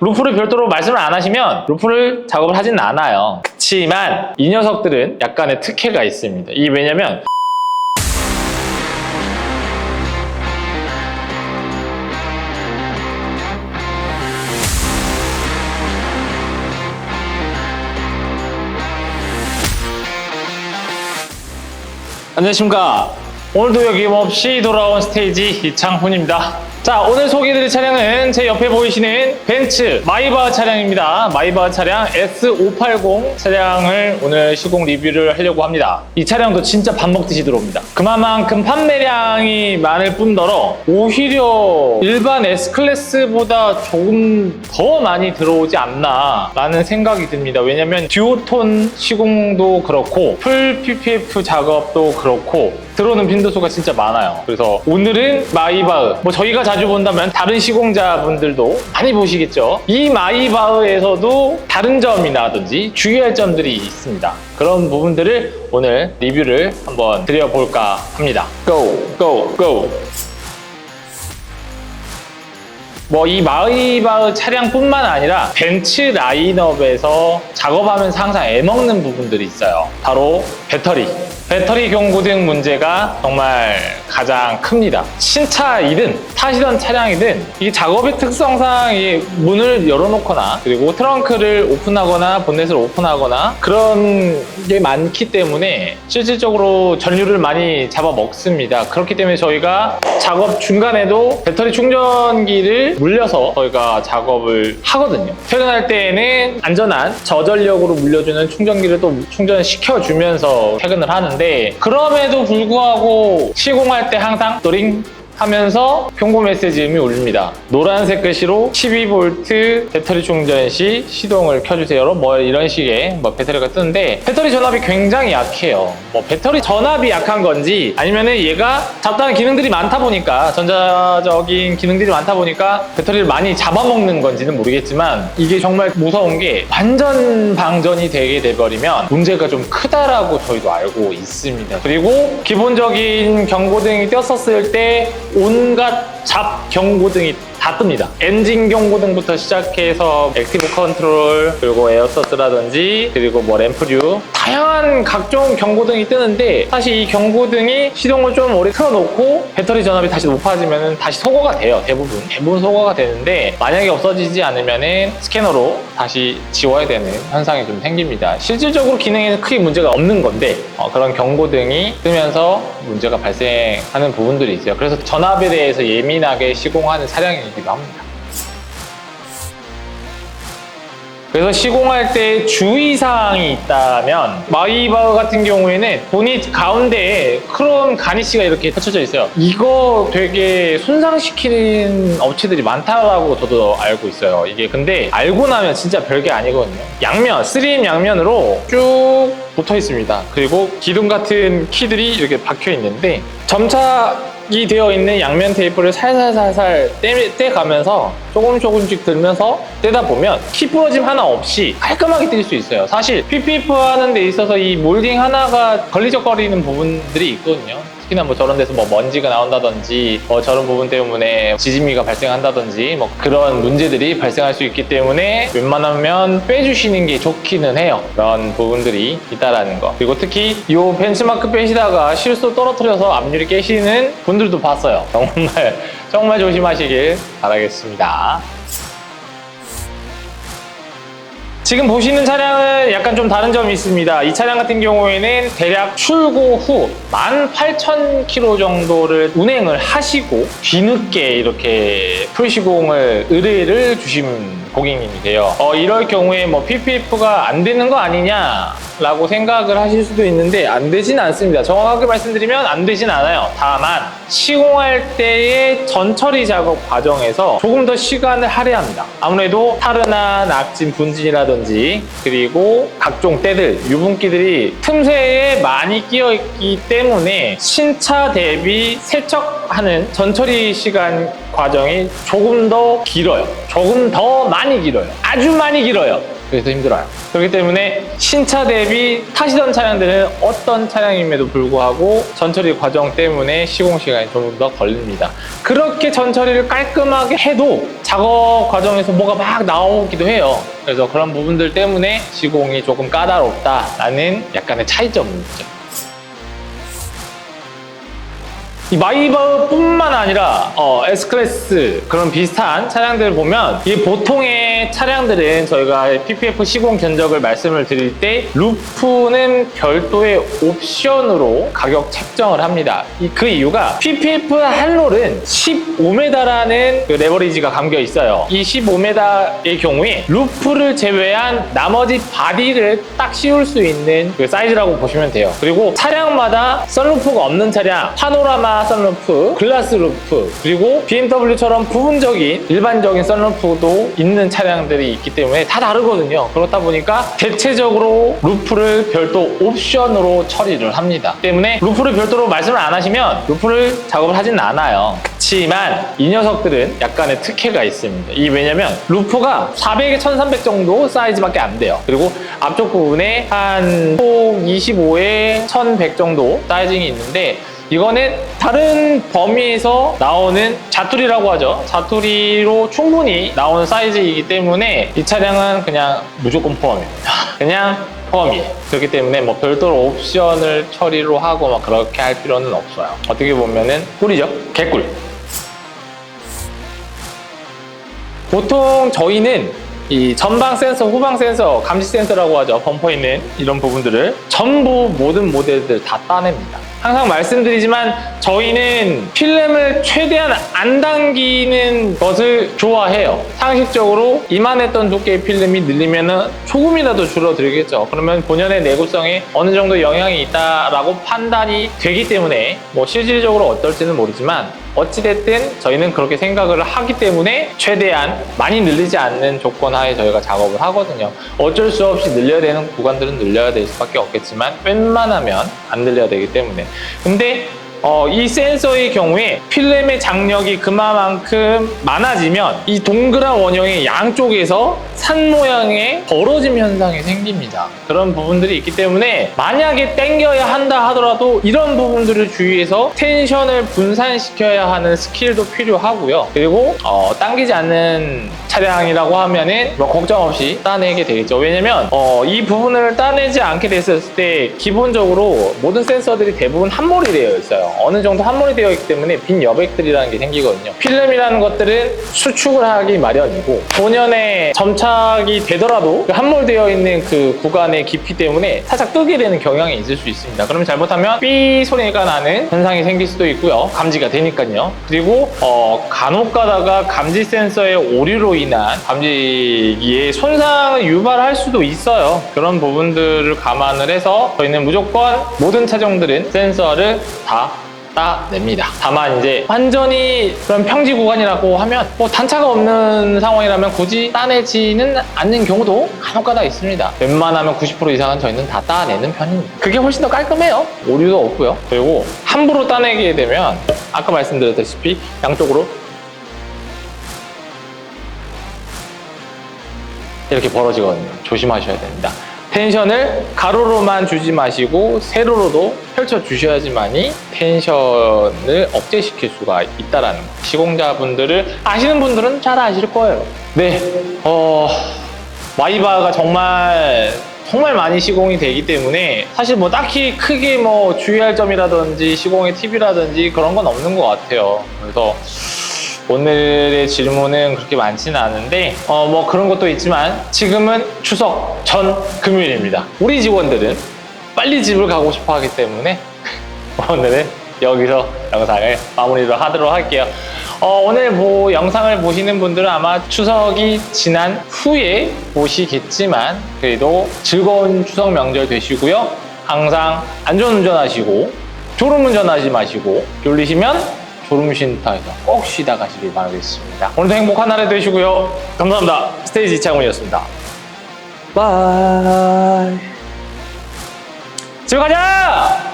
루프를 별도로 말씀을 안 하시면 루프를 작업을 하진 않아요. 그치만 이 녀석들은 약간의 특혜가 있습니다. 이게 왜냐면 안녕하십니까. 오늘도 여김없이 돌아온 스테이지 이창훈입니다. 자, 오늘 소개해드릴 차량은 제 옆에 보이시는 벤츠 마이바 차량입니다. 마이바 차량 S580 차량을 오늘 시공 리뷰를 하려고 합니다. 이 차량도 진짜 밥 먹듯이 들어옵니다. 그만큼 판매량이 많을 뿐더러 오히려 일반 S클래스보다 조금 더 많이 들어오지 않나 라는 생각이 듭니다. 왜냐면 듀오톤 시공도 그렇고 풀 PPF 작업도 그렇고 들어오는 빈도수가 진짜 많아요. 그래서 오늘은 마이바흐. 뭐 저희가 자주 본다면 다른 시공자분들도 많이 보시겠죠. 이 마이바흐에서도 다른 점이라든지 주의할 점들이 있습니다. 그런 부분들을 오늘 리뷰를 한번 드려볼까 합니다. Go, go, go. 뭐이 마이바흐 차량뿐만 아니라 벤츠 라인업에서 작업하면서 항상 애먹는 부분들이 있어요. 바로 배터리. 배터리 경고 등 문제가 정말 가장 큽니다. 신차이든 타시던 차량이든 이 작업의 특성상 이 문을 열어놓거나 그리고 트렁크를 오픈하거나 본넷을 오픈하거나 그런 게 많기 때문에 실질적으로 전류를 많이 잡아먹습니다. 그렇기 때문에 저희가 작업 중간에도 배터리 충전기를 물려서 저희가 작업을 하거든요. 퇴근할 때에는 안전한 저전력으로 물려주는 충전기를 또 충전시켜주면서 퇴근을 하는데 그럼에도 불구하고 시공할 때 항상 또링 하면서 경고 메시지음이 울립니다. 노란색 글씨로 12V 배터리 충전 시 시동을 켜주세요. 뭐 이런 식의 뭐 배터리가 뜨는데 배터리 전압이 굉장히 약해요. 뭐 배터리 전압이 약한 건지 아니면은 얘가 잡다한 기능들이 많다 보니까 전자적인 기능들이 많다 보니까 배터리를 많이 잡아먹는 건지는 모르겠지만 이게 정말 무서운 게 완전 방전이 되게 돼버리면 문제가 좀 크다라고 저희도 알고 있습니다. 그리고 기본적인 경고등이 떴었을 때 온갖 잡 경고등이 다 뜹니다. 엔진 경고등부터 시작해서 액티브 컨트롤 그리고 에어서스라든지 그리고 뭐 램프류 다양한 각종 경고등이 뜨는데 사실 이 경고등이 시동을 좀 오래 틀어놓고 배터리 전압이 다시 높아지면 다시 소거가 돼요. 대부분 대부분 소거가 되는데 만약에 없어지지 않으면은 스캐너로 다시 지워야 되는 현상이 좀 생깁니다. 실질적으로 기능에는 크게 문제가 없는 건데 어, 그런 경고등이 뜨면서 문제가 발생하는 부분들이 있어요. 그래서 전압에 대해서 예민하게 시공하는 차량이기 도 합니다. 그래서 시공할 때 주의사항이 있다면 마이바흐 같은 경우에는 보닛 가운데에 크롬 가니쉬가 이렇게 펼쳐져 있어요. 이거 되게 손상시키는 업체들이 많다라고 저도 알고 있어요. 이게 근데 알고 나면 진짜 별게 아니거든요. 양면, 3M 양면으로 쭉 붙어 있습니다. 그리고 기둥 같은 키들이 이렇게 박혀 있는데 점착 이 되어 있는 양면 테이프를 살살살살 떼, 떼가면서 조금 조금씩 들면서 떼다 보면 키 부러짐 하나 없이 깔끔하게 뜰 수 있어요. 사실 PPF 하는 데 있어서 이 몰딩 하나가 걸리적거리는 부분들이 있거든요. 특히나 뭐 저런 데서 뭐 먼지가 나온다든지 뭐 저런 부분 때문에 지짐미가 발생한다든지 뭐 그런 문제들이 발생할 수 있기 때문에 웬만하면 빼주시는 게 좋기는 해요. 그런 부분들이 있다라는 거. 그리고 특히 이 벤츠마크 빼시다가 실수 떨어뜨려서 앞유리 깨시는 분들도 봤어요. 정말 정말 조심하시길 바라겠습니다. 있습니다. 지금 보시는 차량은 약간 좀 다른 점이 있습니다. 이 차량 같은 경우에는 대략 출고 후 18,000km 정도를 운행을 하시고 뒤늦게 이렇게 풀시공을 의뢰를 주신 고객님이 돼요. 어, 이럴 경우에 뭐 PPF가 안 되는 거 아니냐? 라고 생각을 하실 수도 있는데 안 되진 않습니다. 정확하게 말씀드리면 안 되진 않아요. 다만 시공할 때의 전처리 작업 과정에서 조금 더 시간을 할애합니다. 아무래도 타르나 낙진 분진이라든지 그리고 각종 때들 유분기들이 틈새에 많이 끼어 있기 때문에 신차 대비 세척하는 전처리 시간 과정이 조금 더 길어요. 조금 더 많이 길어요. 아주 많이 길어요. 그래서 힘들어요. 그렇기 때문에 신차 대비 타시던 차량들은 어떤 차량임에도 불구하고 전처리 과정 때문에 시공 시간이 좀 더 걸립니다. 그렇게 전처리를 깔끔하게 해도 작업 과정에서 뭐가 막 나오기도 해요. 그래서 그런 부분들 때문에 시공이 조금 까다롭다라는 약간의 차이점이 있죠. 이 마이바흐뿐만 아니라 어, S클래스 그런 비슷한 차량들을 보면 이 보통의 차량들은 저희가 PPF 시공 견적을 말씀을 드릴 때 루프는 별도의 옵션으로 가격 책정을 합니다. 이- 그 이유가 PPF 할롤은 15m라는 그 레버리지가 감겨 있어요. 이 15m의 경우에 루프를 제외한 나머지 바디를 딱 씌울 수 있는 그 사이즈라고 보시면 돼요. 그리고 차량마다 썬루프가 없는 차량, 파노라마 썬루프, 글라스 루프, 그리고 BMW처럼 부분적인 일반적인 썬루프도 있는 차량들이 있기 때문에 다 다르거든요. 그렇다 보니까 대체적으로 루프를 별도 옵션으로 처리를 합니다. 때문에 루프를 별도로 말씀을 안 하시면 루프를 작업을 하진 않아요. 그렇지만 이 녀석들은 약간의 특혜가 있습니다. 이 왜냐면 루프가 400에 1300 정도 사이즈밖에 안 돼요. 그리고 앞쪽 부분에 한 폭 25에 1100 정도 사이징이 있는데 이거는 다른 범위에서 나오는 자투리라고 하죠. 자투리로 충분히 나오는 사이즈이기 때문에 이 차량은 그냥 무조건 포함입니다. 그냥 포함이에요. 그렇기 때문에 뭐 별도로 옵션을 처리로 하고 막 그렇게 할 필요는 없어요. 어떻게 보면은 꿀이죠. 개꿀. 보통 저희는 이 전방 센서, 후방 센서, 감지 센서라고 하죠. 범퍼 있는 이런 부분들을 전부 모든 모델들 다 따냅니다. 항상 말씀드리지만 저희는 필름을 최대한 안 당기는 것을 좋아해요. 상식적으로 이만했던 두께의 필름이 늘리면 조금이라도 줄어들겠죠. 그러면 본연의 내구성에 어느 정도 영향이 있다라고 판단이 되기 때문에 뭐 실질적으로 어떨지는 모르지만 어찌됐든 저희는 그렇게 생각을 하기 때문에 최대한 많이 늘리지 않는 조건 하에 저희가 작업을 하거든요. 어쩔 수 없이 늘려야 되는 구간들은 늘려야 될 수밖에 없겠지만 웬만하면 안 늘려야 되기 때문에. 근데 어, 이 센서의 경우에 필름의 장력이 그만큼 많아지면 이 동그란 원형의 양쪽에서 산 모양의 벌어짐 현상이 생깁니다. 그런 부분들이 있기 때문에 만약에 당겨야 한다 하더라도 이런 부분들을 주의해서 텐션을 분산시켜야 하는 스킬도 필요하고요. 그리고 어, 당기지 않는 차량이라고 하면은 뭐 걱정 없이 따내게 되겠죠. 왜냐면 어, 이 부분을 따내지 않게 됐을 때 기본적으로 모든 센서들이 대부분 함몰이 되어 있어요. 어느 정도 함몰이 되어 있기 때문에 빈 여백들이라는 게 생기거든요. 필름이라는 것들은 수축을 하기 마련이고 본연의 점착이 되더라도 그 함몰되어 있는 그 구간의 깊이 때문에 살짝 뜨게 되는 경향이 있을 수 있습니다. 그러면 잘못하면 삐 소리가 나는 현상이 생길 수도 있고요. 감지가 되니까요. 그리고 어, 간혹 가다가 감지 센서의 오류로 인한 감지기에 손상을 유발할 수도 있어요. 그런 부분들을 감안을 해서 저희는 무조건 모든 차종들은 센서를 다 따냅니다. 다만 이제 완전히 그런 평지 구간이라고 하면 뭐 단차가 없는 상황이라면 굳이 따내지는 않는 경우도 간혹가다 있습니다. 웬만하면 90% 이상은 저희는 다 따내는 편입니다. 그게 훨씬 더 깔끔해요. 오류도 없고요. 그리고 함부로 따내게 되면 아까 말씀드렸다시피 양쪽으로 이렇게 벌어지거든요. 조심하셔야 됩니다. 텐션을 가로로만 주지 마시고 세로로도 펼쳐 주셔야지만이 텐션을 억제시킬 수가 있다라는 거. 시공자분들을 아시는 분들은 잘 아실 거예요. 네, 어 마이바가 정말 정말 많이 시공이 되기 때문에 사실 뭐 딱히 크게 뭐 주의할 점이라든지 시공의 팁이라든지 그런 건 없는 것 같아요. 그래서 오늘의 질문은 그렇게 많지는 않은데 어 뭐 그런 것도 있지만 지금은 추석 전 금요일입니다. 우리 직원들은 빨리 집을 가고 싶어 하기 때문에 오늘은 여기서 영상을 마무리를 하도록 할게요. 어, 오늘 뭐 영상을 보시는 분들은 아마 추석이 지난 후에 보시겠지만 그래도 즐거운 추석 명절 되시고요. 항상 안전운전 하시고 졸음운전 하지 마시고 졸리시면 졸음쉼터에서 꼭 쉬다 가시길 바라겠습니다. 오늘도 행복한 하루 되시고요. 감사합니다. 스테이지 이창훈이었습니다. 바이. 집에 가자!